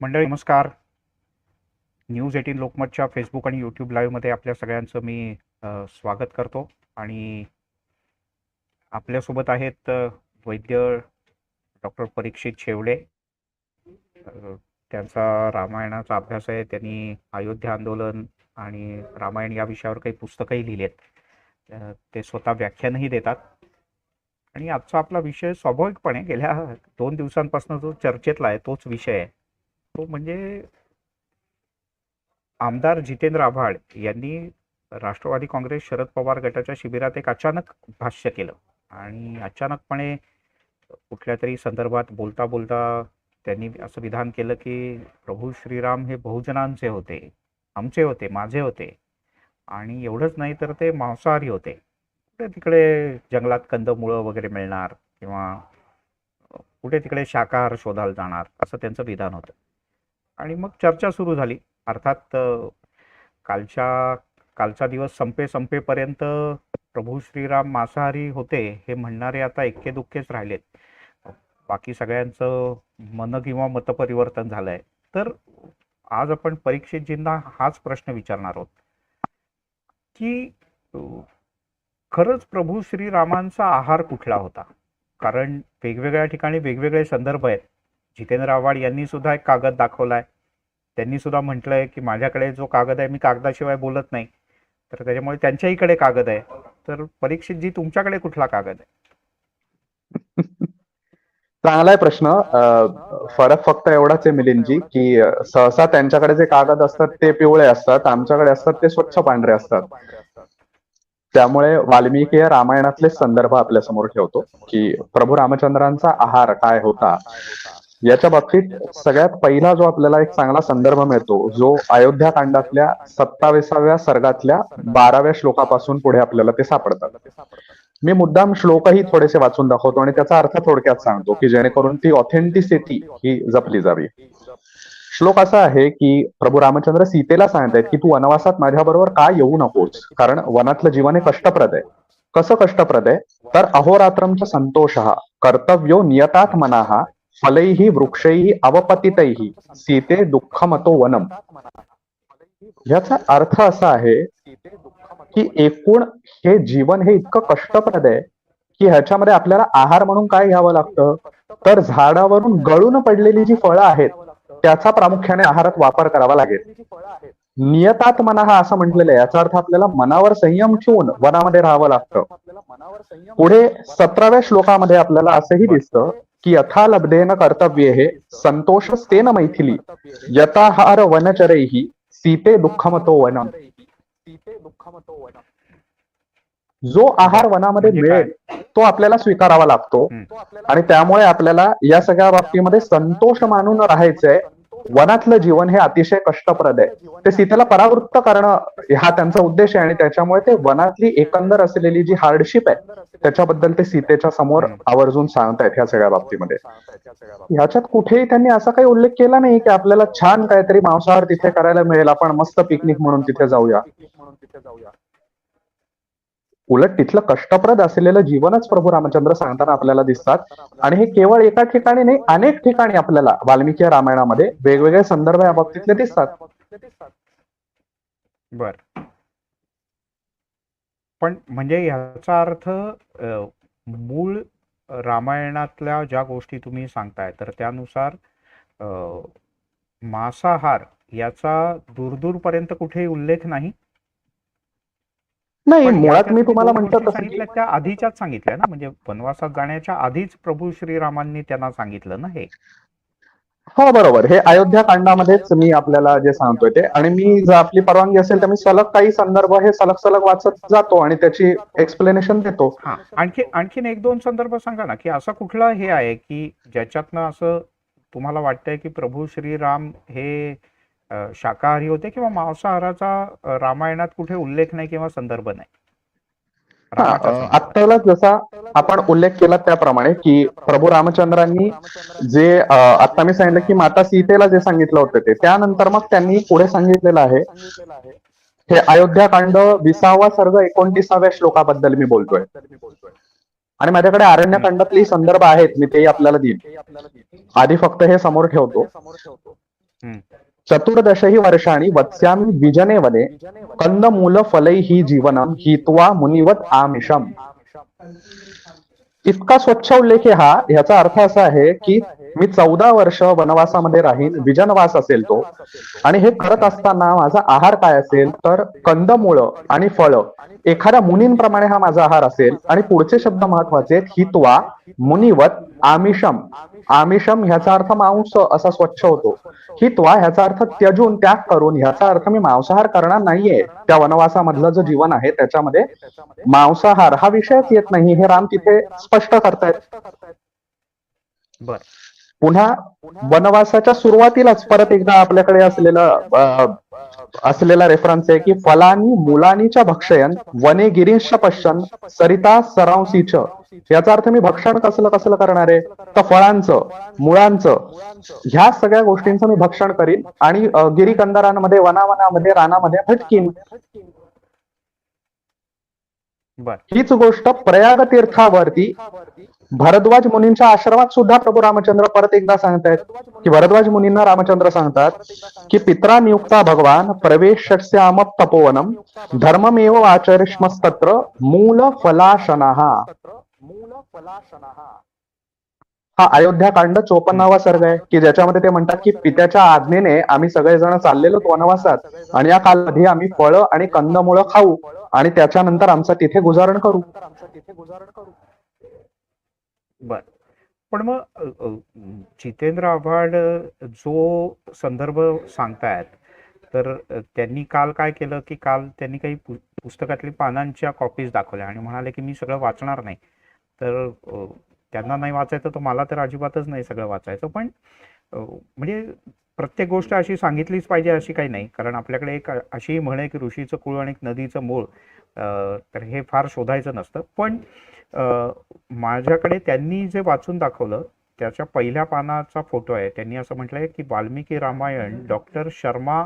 मंडळी नमस्कार. News eighteen लोकमतच्या फेसबुक आणि यूट्यूब लाईव्हमध्ये आपल्या सगळ्यांचं मी स्वागत करतो. आणि आपल्यासोबत आहेत वैद्य डॉक्टर परीक्षित शेवडे त्यांचा रामायणाचा अभ्यास आहे त्यांनी अयोध्या आंदोलन आणि रामायण या विषयावर काही पुस्तकंही लिहिलेत. आहेत ते स्वतः व्याख्यानही देतात. आणि आजचा आपला विषय स्वाभाविकपणे गेल्या दोन दिवसांपासून जो चर्चेतला आहे तोच विषय आहे. तो म्हणजे आमदार जितेंद्र आव्हाड यांनी राष्ट्रवादी काँग्रेस शरद पवार गटाच्या शिबिरात एक अचानक भाष्य केलं. आणि अचानकपणे कुठल्या तरी संदर्भात बोलता बोलता त्यांनी असं विधान केलं की प्रभू श्रीराम हे बहुजनांचे होते आमचे होते माझे होते. आणि एवढंच नाही तर ते मांसाहारी होते. कुठे तिकडे जंगलात कंदमुळं वगैरे मिळणार किंवा कुठे तिकडे शाकाहार शोधायला जाणार असं त्यांचं विधान होतं. आणि मग चर्चा सुरू झाली. अर्थात कालच्या कालचा दिवस संपे संपेपर्यंत प्रभू श्रीराम मांसाहारी होते हे म्हणणारे आता एक्के दुःखेच राहिलेत. बाकी सगळ्यांचं मन किंवा मतपरिवर्तन झालंय. तर आज आपण परीक्षितजींना हाच प्रश्न विचारणार आहोत. की खरंच प्रभू श्रीरामांचा आहार कुठला होता? कारण वेगवेगळ्या ठिकाणी वेगवेगळे संदर्भ आहेत. जितेंद्र आव्हाड यांनी सुद्धा एक कागद दाखवलाय. त्यांनी सुद्धा म्हटलंय की माझ्याकडे जो कागद आहे मी कागदाशिवाय बोलत नाही. तर त्याच्यामुळे त्यांच्याहीकडे कागद आहे. तर परीक्षितजी तुमच्याकडे कुठला कागद आहे? चांगला आहे प्रश्न फरक फक्त एवढाच आहे मिलिंदजी की सहसा त्यांच्याकडे जे कागद असतात ते पिवळे असतात आमच्याकडे असतात ते स्वच्छ पांढरे असतात. त्यामुळे वाल्मिकी या रामायणातले संदर्भ आपल्यासमोर ठेवतो की प्रभू रामचंद्रांचा आहार काय होता याच्या बाबतीत सगळ्यात पहिला जो आपल्याला एक चांगला संदर्भ मिळतो जो अयोध्या कांडातल्या सत्ताविसाव्या सर्गातल्या बाराव्या श्लोकापासून पुढे आपल्याला ते सापडतात. मी मुद्दाम श्लोकही थोडेसे वाचून दाखवतो आणि त्याचा अर्थ थोडक्यात सांगतो की जेणेकरून ती ऑथेंटिसिटी ही जपली जावी. श्लोक असा आहे की प्रभू रामचंद्र सीतेला सांगतायत की तू वनवासात माझ्याबरोबर का येऊ नकोस? कारण वनातलं जीवन हे कष्टप्रद आहे. कसं कष्टप्रद आहे? तर अहोरात्रमचा संतोष हा कर्तव्यो नियतात मनाहा फलैही वृक्षैही अवपतितैही सीते दुःखमतो वनम ह्याचा अर्थ असा आहे की एकूण हे जीवन हे इतकं कष्टप्रद आहे की ह्याच्यामध्ये आपल्याला आहार म्हणून काय घ्यावं लागतं? तर झाडावरून गळून पडलेली जी फळं आहेत त्याचा प्रामुख्याने आहारात वापर करावा लागेल. नियतात मना हा असं म्हटलेलं आहे याचा अर्थ आपल्याला मनावर संयम ठेवून वनामध्ये राहावं लागतं. पुढे सतराव्या श्लोकामध्ये आपल्याला असंही दिसतं की यथा लब्धेन कर्तव्ये हे संतोषस्तेन मैथिली यथाहार वनचरैही सीते दुःखमतो वनम जो आहार वनामध्ये म्हणजे? मिळेल तो आपल्याला स्वीकारावा लागतो. आणि त्यामुळे आपल्याला या सगळ्या बाबतीमध्ये संतोष मानून राहायचंय वनातलं जीवन हे अतिशय कष्टप्रद आहे. ते सीतेला परावृत्त करणं हा त्यांचा उद्देश आहे आणि त्याच्यामुळे ते वनातली एकंदर असलेली जी हार्डशिप आहे त्याच्याबद्दल ते सीतेच्या समोर. आवर्जून सांगतायत ह्या सगळ्या बाबतीमध्ये. ह्याच्यात कुठेही त्यांनी असा काही उल्लेख केला नाही की आपल्याला छान काहीतरी मांसाहार तिथे करायला मिळेल आपण मस्त पिकनिक म्हणून तिथे जाऊया. उलट तिथलं कष्टप्रद असलेलं जीवनच प्रभू रामचंद्र सांगताना आपल्याला दिसतात. आणि हे केवळ एका ठिकाणी नाही अनेक ठिकाणी आपल्याला वाल्मिकी रामायणामध्ये वेगवेगळे संदर्भ या बाबतीतले दिसतात. बर. पण म्हणजे याचा अर्थ मूळ रामायणातल्या ज्या गोष्टी तुम्ही सांगताय तर त्यानुसार मांसाहार याचा दूरदूरपर्यंत कुठेही उल्लेख नाही. नाही मुळात मी तुम्ही तुम्हाला म्हणतो सांगितल्या त्या आधीच्याच सांगितल्या ना म्हणजे वनवासात जाण्याच्या आधीच प्रभू श्रीरामांनी त्यांना सांगितलं ना हे. हो बरोबर. हे अयोध्या कांडामध्येच मी आपल्याला जे सांगतोय ते. आणि मी जर आपली परवानगी असेल तर मी सलग काही संदर्भ हे सलग सलग वाचत जातो आणि त्याची एक्सप्लेनेशन देतो. आणखी आणखीन एक दोन संदर्भ सांगा ना की असं कुठलं हे आहे की ज्याच्यातनं असं तुम्हाला वाटतंय की प्रभू श्रीराम हे शाकाहारी होते किंवा मांसाहाराचा रामायणात कुठे उल्लेख नाही किंवा संदर्भ नाही. आत्ताला जसा आपण उल्लेख केला त्याप्रमाणे की प्रभू रामचंद्रांनी जे आता मी सांगितलं की माता सीतेला जे सांगितलं होतं ते त्यानंतर मग त्यांनी पुढे सांगितलेलं आहे हे अयोध्या कांड विसावा सर्ग एकोणतीसाव्या श्लोकाबद्दल मी बोलतोय आणि माझ्याकडे आरण्यकांडातले संदर्भ आहेत मी तेही आपल्याला देईन आधी फक्त हे समोर ठेवतो. चतुर्दशही वर्षाणि वत्स्यामि विजने वने कंदमूल फलैः जीवनम हित्वा मुनिवत आमिषम। इतका स्वच्छ उल्लेख हा ह्याचा अर्थ असा आहे की मी चौदा वर्ष वनवासामध्ये राहीन विजनवास असेल तो. आणि हे करत असताना माझा आहार काय असेल तर कंदमुळं आणि फळ. एखाद्या मुनींप्रमाणे हा माझा आहार असेल. आणि पुढचे शब्द महत्त्वाचे हितवा. मुनिवत आमिषम. आमिषम ह्याचा अर्थ मांस असा स्वच्छ होतो. हित्वा ह्याचा अर्थ त्यजून त्याग करून ह्याचा अर्थ मी मांसाहार करणार नाहीये. त्या वनवासामधलं जे जीवन आहे त्याच्यामध्ये मांसाहार हा विषयच येत नाही. हे राम तिथे स्पष्ट करतायत. बर. पुन्हा वनवासाच्या सुरुवातीलाच परत एकदा आपल्याकडे असलेलं असलेला रेफरन्स आहे की फलानी मुलानीच्या भक्षयन वने गिरींश पश्चन सरिता सरांसीच याचा अर्थ मी भक्षण कसलं कसलं करणार आहे? तर फळांचं मुळांचं. ह्या सगळ्या गोष्टींचं मी भक्षण करीन आणि गिरीकंदरांमध्ये वनावनामध्ये रानामध्ये भटकीन. हीच गोष्ट प्रयाग तीर्थावरती भरद्वाज मुनींच्या आश्रमात सुद्धा प्रभू रामचंद्र परत एकदा सांगतायत की भरद्वाज मुनींना रामचंद्र सांगतात की पित्रा नियुक्ता भगवान प्रवेश्याम तपोवनम धर्ममेव आचरिष्मस्तत्र मूल फलाशना। हा अयोध्या कांड चोपन्नावा सर्ग आहे की ज्याच्यामध्ये ते म्हणतात की पित्याच्या आज्ञेने आम्ही सगळेजण चाललेलो वनवासात आणि या कालावधी आम्ही फळं आणि कंदमुळं खाऊ आणि त्याच्यानंतर आमचं तिथे गुजारण करू. बर. पण मग जितेंद्र आव्हाड जो संदर्भ सांगतायत तर त्यांनी काल काय केलं की काल त्यांनी काही पु- पुस्तकातली पानांच्या कॉपीज दाखवल्या आणि म्हणाले की मी सगळं वाचणार नाही. तर त्यांना नाही वाचायचं तर मला तर अजिबातच नाही सगळं वाचायचं. पण म्हणजे प्रत्येक गोष्ट अशी सांगितलीच पाहिजे अशी काही नाही. कारण आपल्याकडे एक अशी म्हण आहे की ऋषीचं कुळ आणि नदीचं मूळ. तर हे फार शोधायचं नसतं. पण माझ्याकडे त्यांनी जे वाचून दाखवलं त्याच्या पहिल्या पानाचा फोटो आहे. त्यांनी असं म्हटलंय की वाल्मिकी रामायण डॉक्टर शर्मा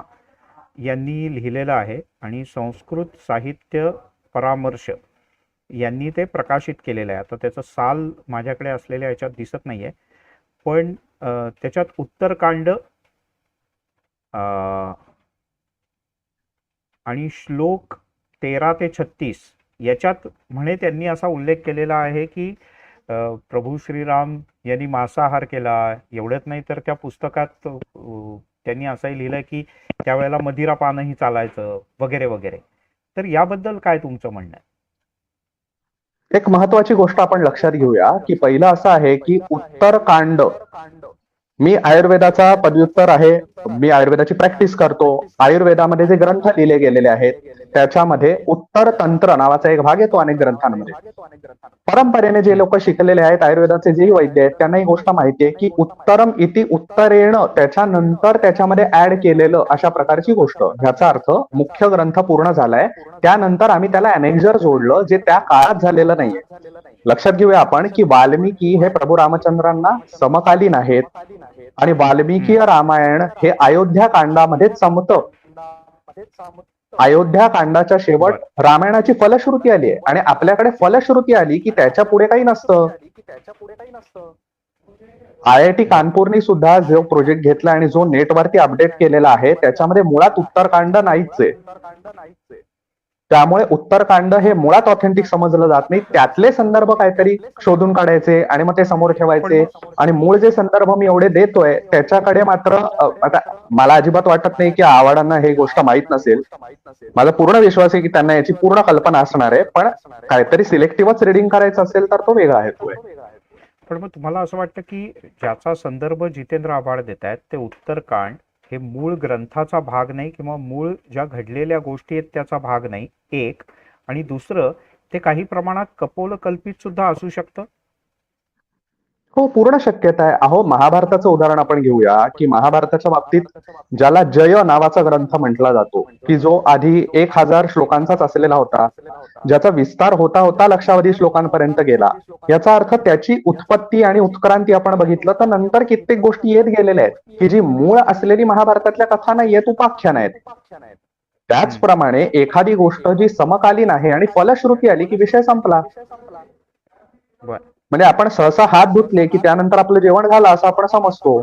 यांनी लिहिलेलं आहे आणि संस्कृत साहित्य परामर्श यांनी ते प्रकाशित केलेलं आहे. आता त्याचं साल माझ्याकडे असलेल्या याच्यात दिसत नाहीये. पण अ, त्याच्यात उत्तरकांड आणि श्लोक तेरा ते छत्तीस याच्यात म्हणे त्यांनी असा उल्लेख केलेला आहे की प्रभू श्रीराम यांनी मांसाहार केला. एवढ्यात नाही तर त्या पुस्तकात त्यांनी असंही लिहिलंय की त्यावेळेला मदिरा पानही चालायचं वगैरे वगैरे. तर याबद्दल काय तुमचं म्हणणं आहे? एक महत्वाची गोष्ट आपण लक्षात घेऊया की पहिलं असं आहे की उत्तरकांड. मी आयुर्वेदाचा पदव्युत्तर आहे मी आयुर्वेदाची प्रॅक्टिस करतो. आयुर्वेदामध्ये जे ग्रंथ लिहिले गेलेले आहेत त्याच्यामध्ये उत्तर तंत्र नावाचा एक भाग येतो अनेक ग्रंथांमध्ये. परंपरेने जे लोक शिकलेले आहेत आयुर्वेदाचे जेही वैद्य आहेत त्यांना ही गोष्ट माहिती आहे की उत्तरम इति उत्तरेण त्याच्यानंतर त्याच्यामध्ये ऍड केलेलं अशा प्रकारची गोष्ट. ह्याचा अर्थ मुख्य ग्रंथ पूर्ण झालाय. त्यानंतर आम्ही त्याला अनेक्झर जोडलं जे त्या काळात झालेलं नाहीये. लक्षात घेऊया आपण की वाल्मिकी हे प्रभू रामचंद्रांना समकालीन आहेत आणि वाल्मिकीय रामायण हे अयोध्या कांडामध्ये संपतं. अयोध्या कांडाच्या शेवट रामायणाची फलश्रुती आली आहे. आणि आपल्याकडे फलश्रुती आली की त्याच्या पुढे काही नसतं. आय आय टी कानपूरनी सुद्धा जो प्रोजेक्ट घेतला आणि जो नेटवरती अपडेट केलेला आहे त्याच्यामध्ये मुळात उत्तरकांड नाहीच आहे. त्यामुळे उत्तरकांड हे मुळात ऑथेंटिक समजलं जात नाही. त्यातले संदर्भ काहीतरी शोधून काढायचे आणि मग ते समोर ठेवायचे. आणि मूळ जे संदर्भ मी एवढे देतोय त्याच्याकडे मात्र आता मला अजिबात वाटत नाही की आव्हाडांना हे गोष्ट माहीत नसेल. माझा पूर्ण विश्वास आहे की त्यांना याची पूर्ण कल्पना असणार आहे. पण काहीतरी सिलेक्टिव्हच रिडिंग करायचं असेल तर तो वेगळा आहे पण मग तुम्हाला असं वाटतं की ज्याचा संदर्भ जितेंद्र आव्हाड देत आहेत ते उत्तरकांड हे मूळ ग्रंथाचा भाग नाही किंवा मूळ ज्या घडलेल्या गोष्टी आहेत त्याचा भाग नाही. एक. आणि दुसरं ते काही प्रमाणात कपोल कल्पित सुद्धा असू शकतं. हो पूर्ण शक्यता आहे. अहो महाभारताचं उदाहरण आपण घेऊया की महाभारताच्या बाबतीत ज्याला जय नावाचा ग्रंथ म्हटला जातो की जो आधी एक हजार श्लोकांचाच असलेला होता ज्याचा विस्तार होता होता लक्षावधी श्लोकांपर्यंत गेला. याचा अर्थ त्याची उत्पत्ती आणि उत्क्रांती आपण बघितलं तर नंतर कित्येक गोष्टी येत गेलेल्या आहेत. की जी मूळ असलेली महाभारतातल्या कथा नाही आहेत उपाख्यान आहेत. त्याचप्रमाणे एखादी गोष्ट जी समकालीन आहे आणि फलश्रुती आली की विषय संपला. बर. म्हणजे आपण सहसा हात धुतले की त्यानंतर आपलं जेवण झालं असं आपण समजतो.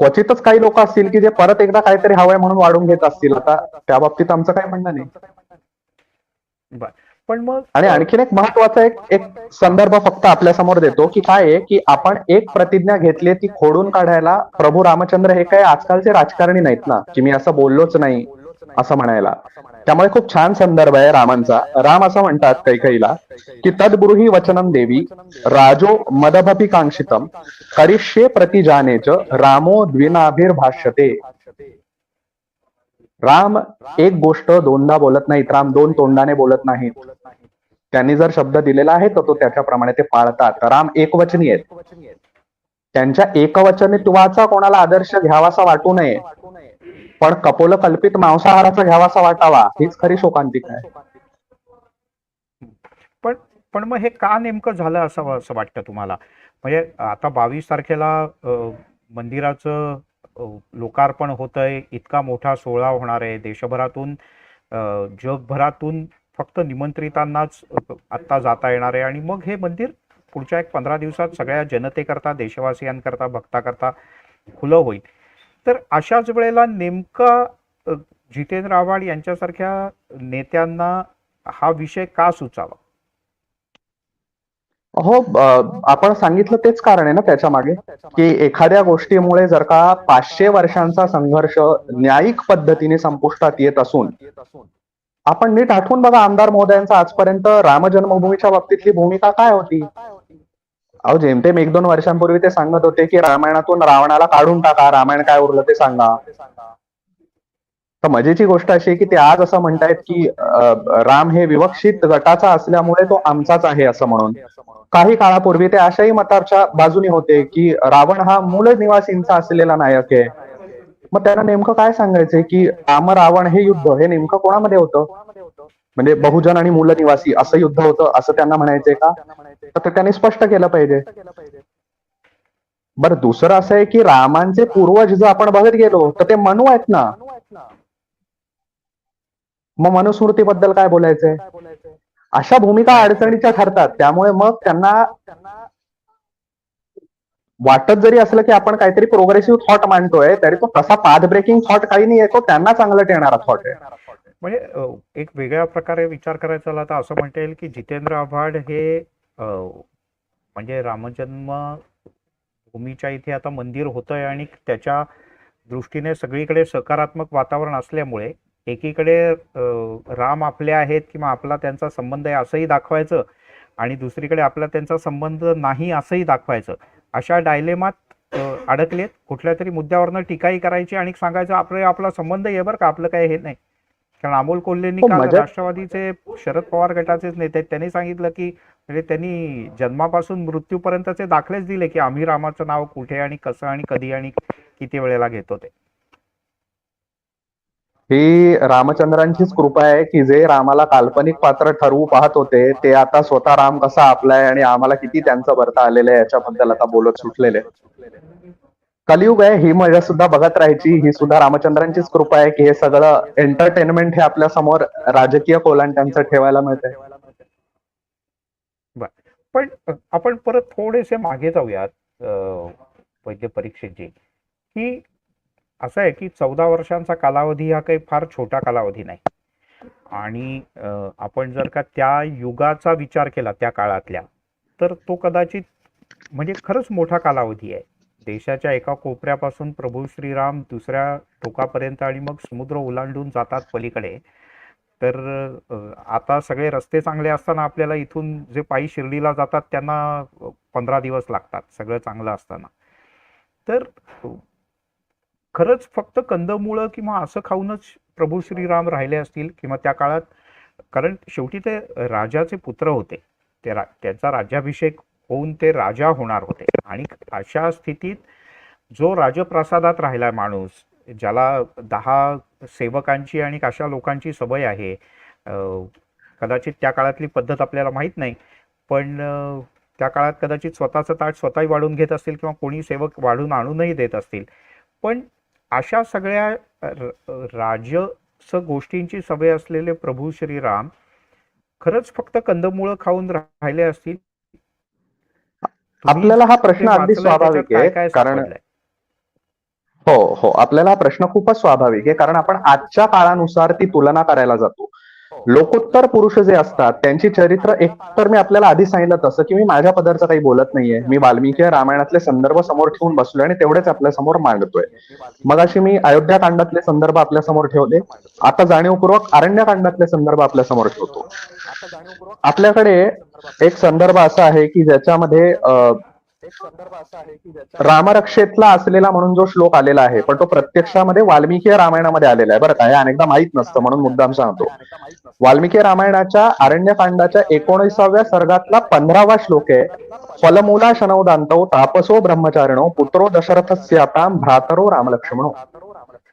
क्वचितच काही लोक असतील की जे परत एकदा काहीतरी हवंय म्हणून वाढून घेत असतील. आता त्या बाबतीत आमचं काही म्हणणं नाही. पण मग आणि आणखीन एक महत्त्वाचा एक एक संदर्भ फक्त आपल्यासमोर देतो की काय आहे की आपण एक प्रतिज्ञा घेतली ती खोडून काढायला प्रभू रामचंद्र हे काही आजकालचे राजकारणी नाहीत ना. की मी असं बोललोच नाही. असं म्हणायला. त्यामुळे खूप छान संदर्भ आहे रामांचा. राम असं म्हणतात कैकईला की तद्गुरुही वचनम देवी राजो मदभपी कांक्षितम करिष्ये प्रतिजानेच रामो द्विनाभिर्भाष्यते. राम एक गोष्ट दोनदा बोलत नाहीत. राम दोन तोंडाने बोलत नाहीत. त्यांनी जर शब्द दिलेला आहे तर तो त्याच्याप्रमाणे ते पाळतात. राम एकवचनी आहेत. त्यांच्या एकवचनीत्वाचा कोणाला आदर्श घ्यावासा वाटू नये. पण कपोल कल्पित मांसाहाराचा घ्यावासा वाटावा हीच खरी शोकांतिक आहे. पण पण मग हे का नेमकं झालं असं असं वाटतं तुम्हाला? म्हणजे आता बावीस तारखेला मंदिराचं लोकार्पण होतंय इतका मोठा सोहळा होणार आहे. देशभरातून जगभरातून फक्त निमंत्रितांनाच आत्ता जाता येणार आहे. आणि मग हे मंदिर पुढच्या एक पंधरा दिवसात सगळ्या जनतेकरता देशवासियांकरता भक्ताकरता खुलं होईल. तर अशाच वेळेला नेमका जितेंद्र आव्हाड यांच्यासारख्या नेत्यांना हा विषय का सुचावा? हो आपण सांगितलं तेच कारण आहे ना त्याच्यामागे की एखाद्या गोष्टीमुळे जर का पाचशे वर्षांचा संघर्ष न्यायिक पद्धतीने संपुष्टात येत असून आपण नीट आठवून बघा आमदार महोदयांचा आजपर्यंत राम जन्मभूमीच्या बाबतीतली भूमिका काय होती? अहो जेमतेम एक दोन वर्षांपूर्वी ते सांगत होते की रामायणातून रावणाला काढून टाका रामायण काय उरलं ते सांगा. तर मजेची गोष्ट अशी की ते आज असं म्हणतायत की राम हे विवक्षित गटाचा असल्यामुळे तो आमचाच आहे असं म्हणून. काही काळापूर्वी ते अशाही मताच्या बाजूने होते की रावण हा मूळ निवासींचा असलेला नायक आहे. मग त्यांना नेमकं काय सांगायचंय की राम रावण हे युद्ध हे नेमकं कोणामध्ये होतं? म्हणजे बहुजन आणि मूल निवासी असं युद्ध होतं असं त्यांना म्हणायचंय का? तर त्यांनी स्पष्ट केलं पाहिजे. बरं दुसरं असं आहे की रामांचे पूर्वज जर आपण बघत गेलो तर ते मनू आहेत ना? मग मनुस्मृतीबद्दल काय बोलायचंय? अशा भूमिका अडचणीच्या ठरतात. त्यामुळे मग त्यांना वाटत जरी असलं की आपण काहीतरी प्रोग्रेसिव्ह थॉट मांडतोय तरी तो तसा पाथ ब्रेकिंग थॉट काही नाही तो त्यांना चांगलं येणारा थॉट आहे. म्हणजे एक वेगळ्या प्रकारे विचार करायचा झाला तर असं म्हणता येईल की जितेंद्र आव्हाड हे म्हणजे रामजन्म भूमीच्या इथे आता मंदिर होतंय आणि त्याच्या दृष्टीने सगळीकडे सकारात्मक वातावरण असल्यामुळे एकीकडे राम आपले आहेत किंवा आपला त्यांचा संबंध आहे असंही दाखवायचं आणि दुसरीकडे आपला त्यांचा संबंध नाही असंही दाखवायचं अशा डायलेमात अडकलेत. कुठल्या तरी मुद्द्यावरनं टीकाही करायची आणि सांगायचं आपलं आपला संबंध आहे बरं का आपलं काय हे नाही. कारण अमोल कोल्हेंनी हो, काल राष्ट्रवादीचे शरद पवार गटाचेच नेते. त्यांनी सांगितलं की म्हणजे त्यांनी जन्मापासून मृत्यूपर्यंतचे दाखलेच दिले की आम्ही रामाचं नाव कुठे आणि कसं आणि कधी आणि किती वेळेला घेतो ते ही रामचंद्रांचीच कृपा आहे की जे रामाला काल्पनिक पात्र ठरवू पाहत होते ते आता स्वतः राम कसा आपलाय आणि आम्हाला किती त्यांचं भरता आलेलं आहे याच्याबद्दल आता बोलत सुटलेले कलियुग आहे ही मजा सुद्धा बघत राहायची. ही सुद्धा रामचंद्रांचीच कृपा आहे की हे सगळं एंटरटेनमेंट हे आपल्यासमोर राजकीय कोलांट्यांचं ठेवायला मिळतंय. पण आपण परत थोडेसे मागे जाऊयात वैद्य परीक्षेची की असं आहे की चौदा वर्षांचा कालावधी हा काही फार छोटा कालावधी नाही. आणि आपण जर का त्या युगाचा विचार केला त्या काळातल्या तर तो कदाचित म्हणजे खरंच मोठा कालावधी आहे. देशाच्या एका कोपऱ्यापासून प्रभू श्रीराम दुसऱ्या टोकापर्यंत आणि मग समुद्र ओलांडून जातात पलीकडे. तर आता सगळे रस्ते चांगले असताना आपल्याला इथून जे पायी शिर्डीला जातात त्यांना पंधरा दिवस लागतात सगळं चांगलं असताना. तर खरंच फक्त कंदमुळं किंवा असं खाऊनच प्रभू श्रीराम राहिले असतील किंवा त्या काळात कारण शेवटी ते राजाचे पुत्र होते. ते रा त्यांचा राज्याभिषेक होऊन ते राजा होणार होते. आणि अशा स्थितीत जो राजप्रासादात राहिला माणूस ज्याला दहा सेवकांची आणि अशा लोकांची सवय आहे कदाचित त्या काळातली पद्धत आपल्याला माहीत नाही पण त्या काळात कदाचित स्वतःचं ताट स्वतःही वाढून घेत असतील किंवा कोणी सेवक वाढून आणूनही देत असतील. पण अशा सगळ्या राजस गोष्टींची सवय असलेले प्रभू श्रीराम खरंच फक्त कंदमुळं खाऊन राहिले असतील आपल्याला हा प्रश्न अगदी स्वाभाविक आहे कारण? हो हो आपल्याला हा प्रश्न खूपच स्वाभाविक आहे कारण आपण आजच्या काळानुसार ती तुलना करायला जातो लोकोत्तर पुरुष जे असतात त्यांची चरित्र एक तर मी आपल्याला आधी सांगितलं तसं की मी माझ्या पदार्थ काही बोलत नाहीये. मी वाल्मिकी रामायणातले संदर्भ समोर ठेवून बसलोय आणि तेवढेच आपल्यासमोर मांडतोय. मगाशी मी अयोध्या कांडातले संदर्भ आपल्यासमोर ठेवले. आता जाणीवपूर्वक अरण्य कांडातले संदर्भ आपल्यासमोर ठेवतो. आपल्याकडे एक संदर्भ असा आहे की ज्याच्यामध्ये अं, रामरक्षेतला असलेला म्हणून जो श्लोक आलेला आहे पण तो प्रत्यक्षामध्ये वाल्मिकी रामायणामध्ये आलेला आहे. बरं का हे अनेकदा माहीत नसतं म्हणून मुद्दाम सांगतो. वाल्मिकी रामायणाच्या अरण्यकांडाच्या एकोणीसाव्या सर्गातला पंधरावा श्लोक आहे फलमूला शनौदांतो तापसो ब्रह्मचारिणो पुत्रो दशरथस्याताम भ्रातरो रामलक्ष्मणो.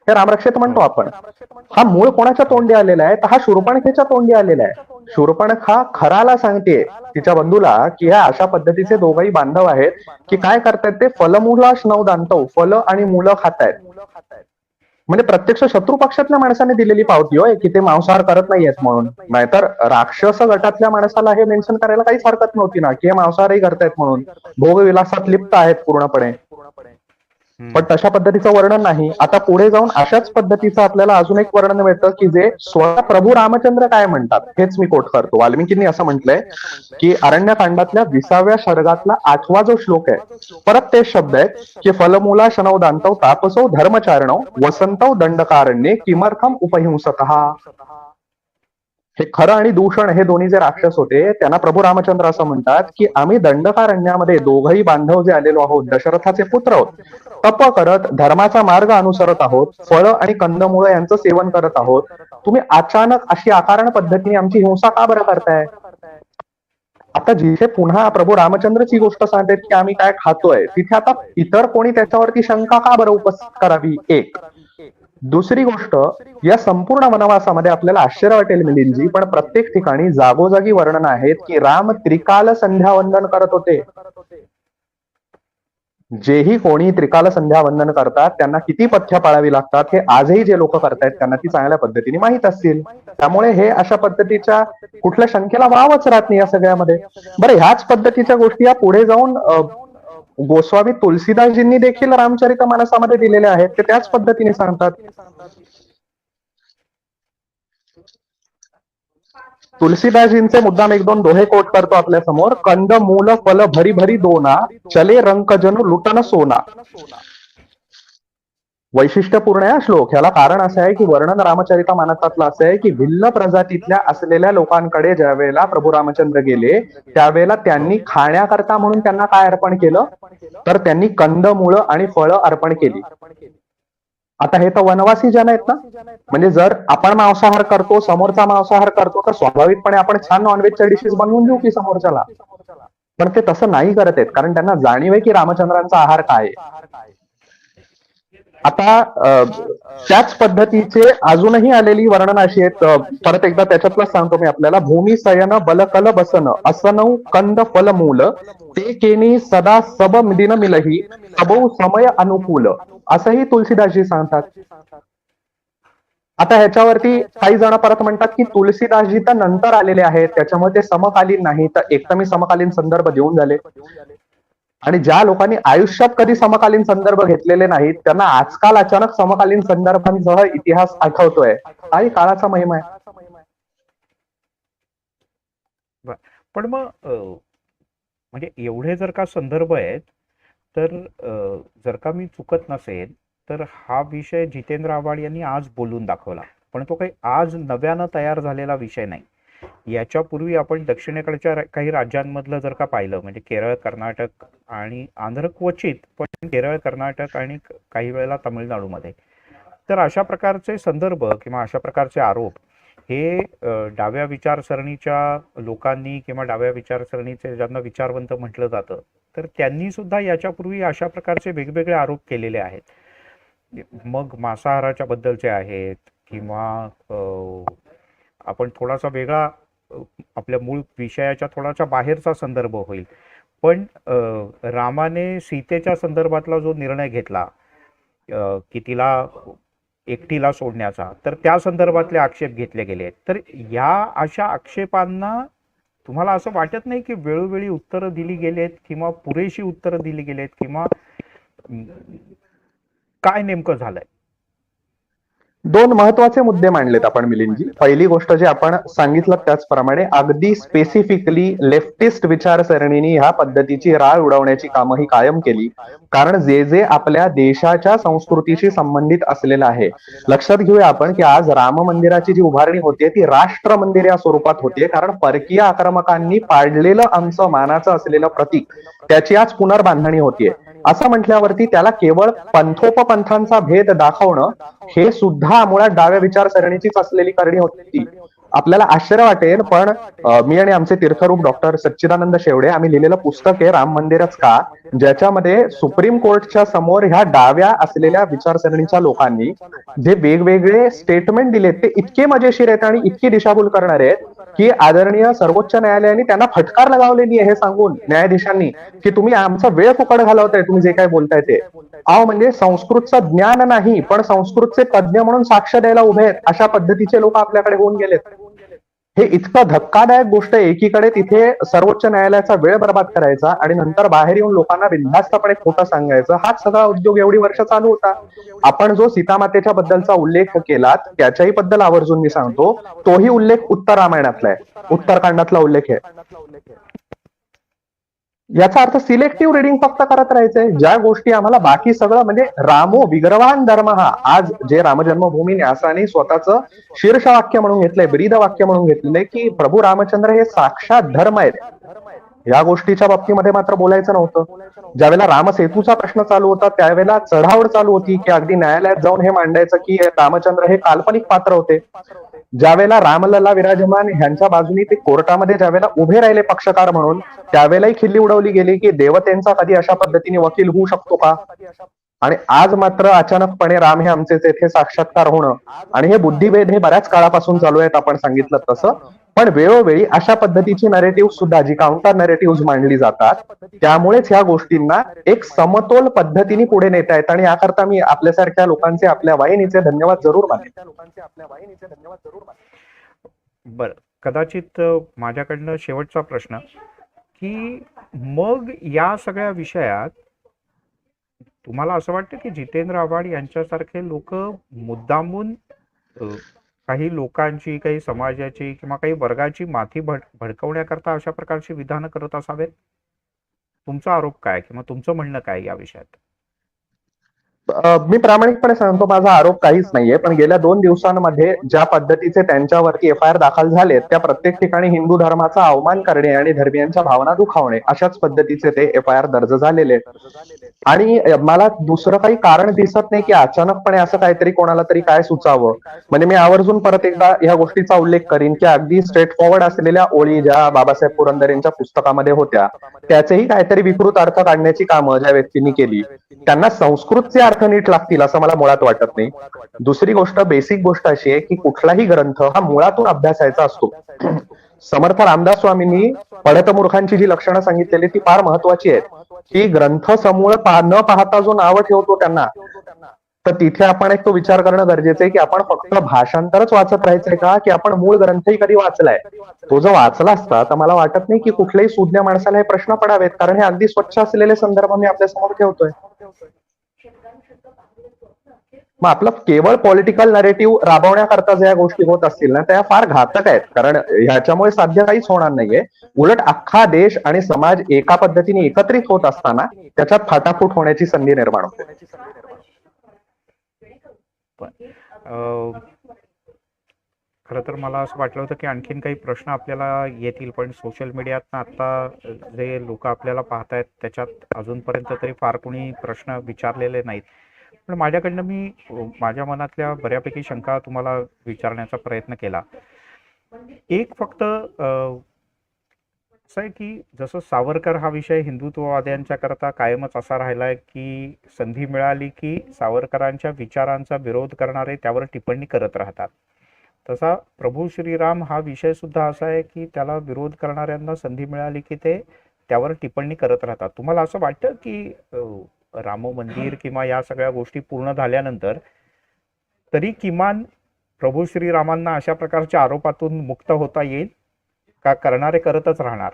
हे रामरक्षेत म्हणतो आपण. हा मूळ कोणाच्या तोंडी आलेला आहे? तर हा शूर्पणखेच्या तोंडी आलेला आहे. शूर्पणख खराला सांगते तिच्या बंधूला की ह्या अशा पद्धतीचे दोघही बांधव आहेत की काय करतायत ते? फलमूला शनौदांतो फल आणि मुलं खातायत. म्हणजे प्रत्यक्ष शत्रू पक्षातल्या माणसाने दिलेली पावती होय की ते मांसाहार करत नाहीयेत म्हणून. नाहीतर राक्षस गटातल्या माणसाला हे मेन्शन करायला काहीच हरकत नव्हती ना की हे मांसाहारही करतायत म्हणून. भोगविलासात लिप्त आहेत पूर्णपणे. पण तशा पद्धतीचं वर्णन नाही. आता पुढे जाऊन अशाच पद्धतीचं आपल्याला अजून एक वर्णन मिळतं की जे स्वतः प्रभू रामचंद्र काय म्हणतात हेच मी कोट करतो. वाल्मिकींनी असं म्हटलंय की अरण्यकांडातल्या विसाव्या सर्गातला आठवा जो श्लोक आहे परत तेच शब्द आहेत की फलमूला शनौदांतव तापसो धर्मचारणव वसंतव दंडकारण्ये किमर्थम उपहिंसत. हे खरं आणि दूषण हे दोन्ही जे राक्षस होते त्यांना प्रभू रामचंद्र असं म्हणतात की आम्ही दंडकारण्यामध्ये दोघही बांधव जे आलेलो आहोत दशरथाचे पुत्र आहोत. तप करत धर्माचा मार्ग अनुसरत आहोत फळं आणि कंदमुळं यांचं सेवन करत आहोत. तुम्ही अचानक अशी आकारण पद्धतीने आमची हिंसा का बरं करताय? आता जिथे पुन्हा प्रभू रामचंद्रची गोष्ट सांगतात की आम्ही काय खातोय? तिथे आता इतर कोणी त्याच्यावरती शंका का बरं उपस्थित करावी? एक. दुसरी गोष्ट या संपूर्ण वनवासामध्ये आपल्याला आश्चर्य वाटेल मिलिंदजी पण प्रत्येक ठिकाणी जागोजागी वर्णन आहेत की राम त्रिकाल संध्यावंदन करत होते. जेही कोणी त्रिकाल संध्यावंदन करतात त्यांना किती पथ्य पाळावी लागतात हे आजही जे लोक करतायत त्यांना ती चांगल्या पद्धतीने माहीत असतील. त्यामुळे हे अशा पद्धतीच्या कुठल्या शंकेला वावच राहत नाही या सगळ्यामध्ये. बरं ह्याच पद्धतीच्या गोष्टी या पुढे जाऊन गोस्वामी तुलसीदासजींनी देखील रामचरित मानसामध्ये दिलेले आहेत ते त्याच पद्धतीने सांगतात. तुलसीदासजींचे मुद्दाम एक दोन दोहे कोट करतो आपल्यासमोर. कंद मूल फल भरी भरी दोना चले रंक जनु लुटन सोना. वैशिष्ट्यपूर्ण या श्लोक. ह्याला कारण असं आहे की वर्णन रामचरिता मानसातलं असं आहे की भिन्न प्रजातीतल्या असलेल्या लोकांकडे ज्यावेळेला प्रभू रामचंद्र गेले त्यावेळेला त्यांनी खाण्याकरता म्हणून त्यांना काय अर्पण केलं? तर त्यांनी कंदमुळं आणि फळं अर्पण केली. आता हे तर वनवासी जन आहेत ना? म्हणजे जर आपण मांसाहार करतो समोरचा मांसाहार करतो तर स्वाभाविकपणे आपण छान नॉनव्हेजच्या डिशेस बनवून देऊ की समोरच्याला? पण ते तसं नाही करत आहेत कारण त्यांना जाणीव आहे की रामचंद्रांचा आहार काय आहे. आता त्याच पद्धतीचे अजूनही आलेली वर्णन अशी आहेत. परत एकदा त्याच्यातलंच सांगतो मी आपल्याला. भूमी सयन बलकल बसन असनौ कंद फल मूल ते केनी सदा सब दिन मिलही सबौ समय अनुकूल. असंही तुलसीदासजी सांगतात. आता ह्याच्यावरती काही जण परत म्हणतात की तुलसीदासजी तर नंतर आलेले आहेत. त्याच्यामुळे ते समकालीन नाही. तर एक तर मी समकालीन संदर्भ देऊन झाले. आणि ज्या लोकांनी आयुष्यात कधी समकालीन संदर्भ घेतलेले नाहीत त्यांना आजकाल अचानक समकालीन संदर्भांसह इतिहास आठवतोय. काही काळाचा महिमा आहे. पण मग म्हणजे एवढे जर का संदर्भ आहेत तर जर का मी चुकत नसेल तर हा विषय जितेंद्र आव्हाड यांनी आज बोलून दाखवला. पण तो काही आज नव्यानं तयार झालेला विषय नाही. याच्यापूर्वी आपण दक्षिणेकडच्या काही राज्यांमधलं जर का पाहिलं म्हणजे केरळ कर्नाटक आणि आंध्र क्वचित पण केरळ कर्नाटक आणि काही वेळेला तामिळनाडूमध्ये. तर अशा प्रकारचे संदर्भ किंवा अशा प्रकारचे आरोप हे डाव्या विचारसरणीच्या लोकांनी किंवा डाव्या विचारसरणीचे ज्यांना विचारवंत म्हटलं जातं तर त्यांनी सुद्धा याच्यापूर्वी अशा प्रकारचे वेगवेगळे आरोप केलेले आहेत. मग मांसाहाराच्या बद्दलचे आहेत किंवा आपण थोडासा वेगळा आपल्या मूळ विषयाच्या थोडासा बाहेरचा संदर्भ होईल. पण रामाने सीतेच्या संदर्भातला जो निर्णय घेतला की तिला एकटीला सोडण्याचा तर त्या संदर्भातले आक्षेप घेतले गेले आहेत. तर या अशा आक्षेपांना तुम्हाला असं वाटत नाही की वेळोवेळी उत्तरं दिली गेली आहेत किंवा पुरेशी उत्तरं दिली गेली आहेत किंवा काय नेमकं झालंय? दोन महत्त्वाचे मुद्दे मांडलेत आपण मिलिंदजी. पहिली गोष्ट जे आपण सांगितलं त्याचप्रमाणे अगदी स्पेसिफिकली लेफ्टिस्ट विचारसरणीने ह्या पद्धतीची राळ उडवण्याची कामं ही कायम केली. कारण जे जे आपल्या देशाच्या संस्कृतीशी संबंधित असलेलं आहे लक्षात घेऊया आपण की आज राम मंदिराची जी उभारणी होते ती राष्ट्र मंदिर या स्वरूपात होते. कारण परकीय आक्रमकांनी पाडलेलं आमचं मानाचं असलेलं प्रतीक त्याची आज पुनर्बांधणी होतीये. असं म्हटल्यावरती त्याला केवळ पंथोपपंथांचा भेद दाखवणं हे सुद्धा मुळात डाव्या विचारसरणीचीच असलेली करणी होती. आपल्याला आश्चर्य वाटेल पण मी आणि आमचे तीर्थरूप डॉक्टर सच्चिदानंद शेवडे आम्ही लिहिलेलं पुस्तक आहे राम मंदिरच का? ज्याच्यामध्ये सुप्रीम कोर्टच्या समोर ह्या डाव्या असलेल्या विचारसरणीच्या लोकांनी जे वेगवेगळे स्टेटमेंट दिलेत ते इतके मजेशीर आहेत आणि इतकी दिशाभूल करणारे आहेत की आदरणीय सर्वोच्च न्यायालयाने त्यांना फटकार लगावलेली आहे हे सांगून न्यायाधीशांनी की तुम्ही आमचा वेळ फुकट घालवताय तुम्ही जे काय बोलताय ते. अहो म्हणजे संस्कृतचं ज्ञान नाही पण संस्कृतचे तज्ज्ञ म्हणून साक्ष द्यायला उभे आहेत अशा पद्धतीचे लोक आपल्याकडे होऊन गेलेत. हे इतकं धक्कादायक गोष्ट आहे. एकीकडे तिथे सर्वोच्च न्यायालयाचा वेळ बर्बाद करायचा आणि नंतर बाहेर येऊन लोकांना बिनधास्तपणे खोटं सांगायचं. हाच सगळा उद्योग एवढी वर्ष चालू होता. आपण जो सीतामातेच्या बद्दलचा उल्लेख केला त्याच्याही बद्दल आवर्जून मी सांगतो. तोही उल्लेख उत्तर रामायणातला आहे. उत्तरकांडातला उल्लेख आहे. याचा अर्थ सिलेक्टिव्ह रिडिंग फक्त करत राहायचंय. ज्या गोष्टी आम्हाला बाकी सगळं म्हणजे रामो विग्रवान धर्म हा. आज जे रामजन्मभूमी न्यासाने स्वतःच शीर्ष वाक्य म्हणून घेतलंय ब्रीद वाक्य म्हणून घेतलंय की प्रभू रामचंद्र हे साक्षात धर्म आहेत. या गोष्टीच्या बाबतीमध्ये मात्र बोलायचं नव्हतं. ज्यावेळेला रामसेतूचा प्रश्न चालू होता त्यावेळेला चढावड चालू होती की अगदी न्यायालयात जाऊन हे मांडायचं की रामचंद्र हे काल्पनिक पात्र होते. ज्यावेळेला रामलला विराजमान ह्यांच्या बाजूनी ते कोर्टामध्ये ज्यावेळेला उभे राहिले पक्षकार म्हणून त्यावेळेलाही खिल्ली उडवली गेली की देवतेंचा कधी अशा पद्धतीने वकील होऊ शकतो का? आणि आज मात्र अचानकपणे राम हे आमचे येथे साक्षात्कार होणं आणि हे बुद्धिभेद हे बऱ्याच काळापासून चालू आहेत आपण सांगितलं तसं. पण वेळोवेळी अशा पद्धतीची नरेटिव्ह सुद्धा जी काउंटर नरेटिव्ह मांडली जातात त्यामुळेच ह्या गोष्टींना एक समतोल पद्धतीने पुढे नेता येत आणि याकरता मी आपल्यासारख्या लोकांचे आपल्या वाहिनीचे धन्यवाद जरूर मानेन बरं कदाचित माझ्याकडनं शेवटचा प्रश्न की मग या सगळ्या विषयात तुम्हाला असं वाटतं की जितेंद्र आव्हाड यांच्यासारखे लोक मुद्दामून काही लोकांची काही समाजाची किंवा काही वर्गाची माथी भड भडकवण्याकरता अशा प्रकारची विधानं करत असावेत? तुमचा आरोप काय किंवा तुमचं म्हणणं काय या विषयात? मी प्रामाणिकपणे सांगतो माझा आरोप काहीच नाहीये. पण गेल्या दोन दिवसांमध्ये ज्या पद्धतीचे त्यांच्यावरती एफ आय आर दाखल झालेत त्या प्रत्येक ठिकाणी हिंदू धर्माचा अवमान करणे आणि धर्मियांच्या भावना दुखावणे अशाच पद्धतीचे ते एफ आय आर दर्ज झालेले आणि मला दुसरं काही कारण दिसत नाही की अचानकपणे असं काहीतरी कोणाला तरी काय सुचावं. म्हणजे मी आवर्जून परत एकदा ह्या गोष्टीचा उल्लेख करीन की अगदी स्ट्रेट फॉरवर्ड असलेल्या ओळी ज्या बाबासाहेब पुरंदर यांच्या पुस्तकामध्ये होत्या त्याचेही काहीतरी विकृत अर्थ काढण्याची कामं ज्या व्यक्तींनी केली. त्यांना संस्कृतचे अर्थ नीट लागतील असं मला मुळात वाटत नाही. दुसरी गोष्ट बेसिक गोष्ट अशी आहे की कुठलाही ग्रंथ हा मुळातून अभ्यासायचा असतो. समर्थ रामदास स्वामींनी पडतमूर्खांची जी लक्षणं सांगितलेली ती फार महत्वाची आहेत. की ग्रंथ समूळ न पाहता जो नावं ठेवतो त्यांना तर तिथे आपण एक तो विचार करणं गरजेचं आहे की आपण फक्त भाषांतरच वाचत राहायचंय का? की आपण मूळ ग्रंथही कधी वाचलाय? तो जर वाचला असता तर मला वाटत नाही की कुठल्याही सुज्ञ माणसाला हे प्रश्न पडावेत. कारण हे अगदी स्वच्छ असलेले संदर्भ मी आपल्यासमोर ठेवतोय. मग आपलं केवळ पॉलिटिकल नरेटिव्ह राबवण्याकरता ज्या गोष्टी होत असतील ना त्या फार घातक आहेत. कारण ह्याच्यामुळे साध्य काहीच होणार नाहीये. उलट अख्खा देश आणि समाज एका पद्धतीने एकत्रित होत असताना त्याच्यात फाटाफूट होण्याची संधी निर्माण होते. अ, खरं तर मला असं वाटलं होतं की आणखीन काही प्रश्न आपल्याला येतील पण सोशल मीडियात आता जे लोक आपल्याला पाहतायत त्याच्यात अजूनपर्यंत तरी फार कोणी प्रश्न विचारलेले नाहीत. पण माझ्याकडनं मी माझ्या मनातल्या बऱ्यापैकी शंका तुम्हाला विचारण्याचा प्रयत्न केला. एक फक्त असं आहे की जसं सावरकर हा विषय हिंदुत्ववाद्यांच्या करता कायमच असा राहिलाय की संधी मिळाली की सावरकरांच्या विचारांचा विरोध करणारे त्यावर टिप्पणी करत राहतात. तसा प्रभू श्रीराम हा विषय सुद्धा असा आहे की त्याला विरोध करणाऱ्यांना संधी मिळाली की ते त्यावर टिप्पणी करत राहतात. तुम्हाला असं वाटतं की राम मंदिर किंवा या सगळ्या गोष्टी पूर्ण झाल्यानंतर तरी किमान प्रभू श्रीरामांना अशा प्रकारच्या आरोपातून मुक्त होता येईल का करणारे करतच राहणार?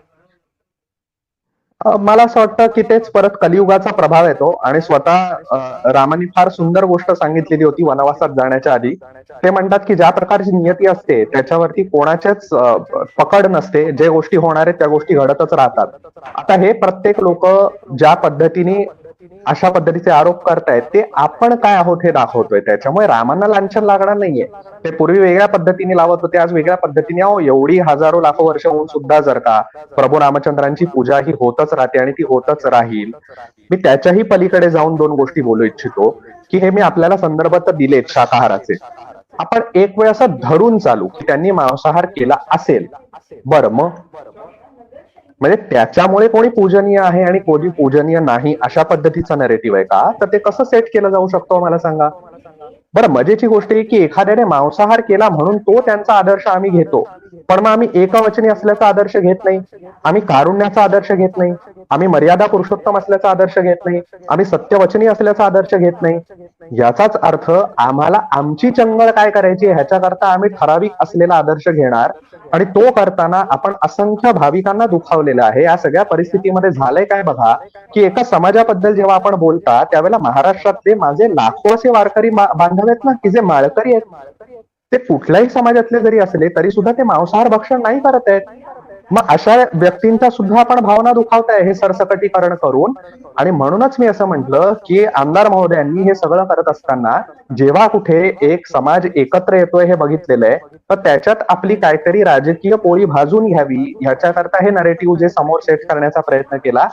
मला असं वाटतं की तेच परत कलियुगाचा प्रभाव येतो आणि स्वतः रामाने फार सुंदर गोष्ट सांगितलेली होती वनवासात जाण्याच्या आधी. ते म्हणतात की ज्या प्रकारची नियती असते त्याच्यावरती कोणाच्याच पकड नसते. जे गोष्टी होणार आहेत त्या गोष्टी घडतच राहतात. आता हे प्रत्येक लोक ज्या पद्धतीने अशा पद्धतीचे आरोप करतायत. ते आपण काय आहोत हे दाखवतोय. त्याच्यामुळे रामांना लांछन लागणार नाहीये. ते पूर्वी वेगळ्या पद्धतीने लावत होते. आज वेगळ्या पद्धतीने अहो एवढी हजारो लाखो वर्ष होऊन सुद्धा जर का प्रभू रामचंद्रांची पूजा ही होतच राहते आणि ती होतच राहील मी त्याच्याही पलीकडे जाऊन दोन गोष्टी बोलू इच्छितो की हे मी आपल्याला संदर्भ तर दिलेत शाकाहाराचे. आपण एक वेळ असं धरून चालू की त्यांनी मांसाहार केला असेल. बरं मग? म्हणजे त्याच्यामुळे कोणी पूजनीय आहे आणि कोणी पूजनीय नाही अशा पद्धतीचा नरेटिव्ह आहे का? तर ते कसं सेट केलं जाऊ शकतो हो मला सांगा? बरं मजेची गोष्ट आहे की एखाद्याने मांसाहार केला म्हणून तो त्यांचा आदर्श आम्ही घेतो. पण मग आम्ही एकवचनी असल्याचा आदर्श घेत नाही. आम्ही कारुण्याचा आदर्श घेत नाही. आम्ही मर्यादा पुरुषोत्तम असल्याचा आदर्श घेत नाही. आम्ही सत्यवचनी असल्याचा आदर्श घेत नाही. याचाच अर्थ आम्हाला आमची चंगळ काय करायची ह्याच्याकरता आम्ही ठराविक असलेला आदर्श घेणार. आणि तो करताना आपण असंख्य भाविकांना दुखावलेलं आहे. या सगळ्या परिस्थितीमध्ये झालंय काय बघा? की एका समाजाबद्दल जेव्हा आपण बोलता त्यावेळेला महाराष्ट्रातले माझे लाखो असे वारकरी बांधव आहेत ना की जे माळकरी आहेत ते कुठल्याही समाजातले जरी असले तरी सुद्धा ते मांसाहार भक्षण नाही करत आहेत. मग अशा व्यक्तींच्या सुद्धा आपण भावना दुखावताय हे सरसकटीकरण करून. आणि म्हणूनच मी असं म्हटलं की आमदार महोदयांनी हे सगळं करत असताना जेव्हा कुठे एक समाज एकत्र येतोय हे बघितलेलं आहे तर त्याच्यात आपली काहीतरी राजकीय पोळी भाजून घ्यावी ह्याच्याकरता हे नरेटिव्ह जे समोर सेट करण्याचा प्रयत्न केला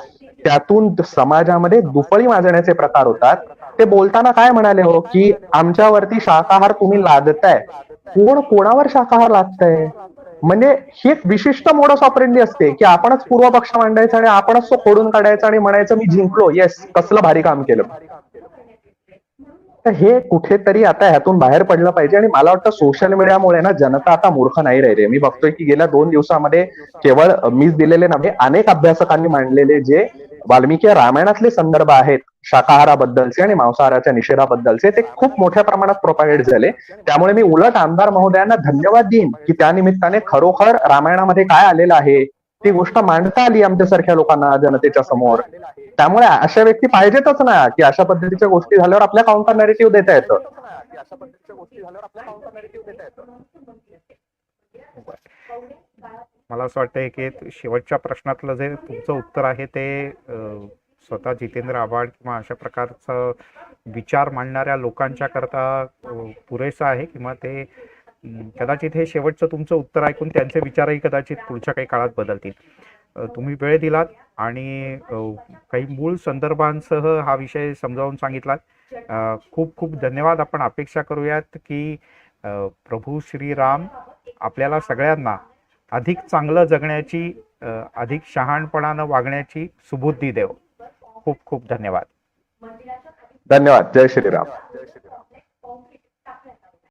त्यातून समाजामध्ये दुफळी माजण्याचे प्रकार होतात. ते बोलताना काय म्हणाले हो की आमच्यावरती शाकाहार तुम्ही लादताय कोण कोणावर शाकाहार लागतंय? म्हणजे ही एक विशिष्ट मोडस ऑपरेंडी असते की आपणच पूर्व पक्ष मांडायचा आणि आपणच तो खोडून काढायचा आणि म्हणायचं मी जिंकलो येस कसलं भारी काम केलं. तर हे कुठेतरी आता ह्यातून बाहेर पडलं पाहिजे आणि मला वाटतं सोशल मीडियामुळे ना जनता आता मूर्ख नाही राहिली मी बघतोय की गेल्या दोन दिवसामध्ये केवळ मीच दिलेले नव्हे अनेक अभ्यासकांनी मांडलेले जे वाल्मिकी रामायणातले संदर्भ आहेत शाकाहाराबद्दलचे आणि मांसाहाराच्या निषेधाबद्दलचे ते खूप मोठ्या प्रमाणात प्रोपागेट झाले. त्यामुळे मी उलट आमदार महोदयांना धन्यवाद देईन की त्या निमित्ताने खरोखर रामायणामध्ये काय आलेलं आहे ती गोष्ट मांडता आली आमच्यासारख्या लोकांना जनतेच्या समोर. त्यामुळे अशा व्यक्ती पाहिजेतच ना की अशा पद्धतीच्या गोष्टी झाल्यावर आपल्या काउंटर नॅरेटिव्ह देता येतं. मला असं वाटतंय की शेवटच्या प्रश्नातलं जे तुमचं उत्तर आहे ते स्वतः जितेंद्र आव्हाड किंवा अशा प्रकारचं विचार मांडणाऱ्या लोकांच्या करता पुरेसं आहे किंवा ते कदाचित हे शेवटचं तुमचं उत्तर ऐकून त्यांचे विचारही कदाचित पुढच्या काही काळात बदलतील. तुम्ही वेळ दिलात आणि काही मूळ संदर्भांसह हा विषय समजावून सांगितलात. खूप खूप धन्यवाद. आपण अपेक्षा करूयात की प्रभू श्रीराम आपल्याला सगळ्यांना अधिक चांगलं जगण्याची अधिक शहाणपणानं वागण्याची सुबुद्धी देव. खूप खूप धन्यवाद. धन्यवाद. जय श्रीराम.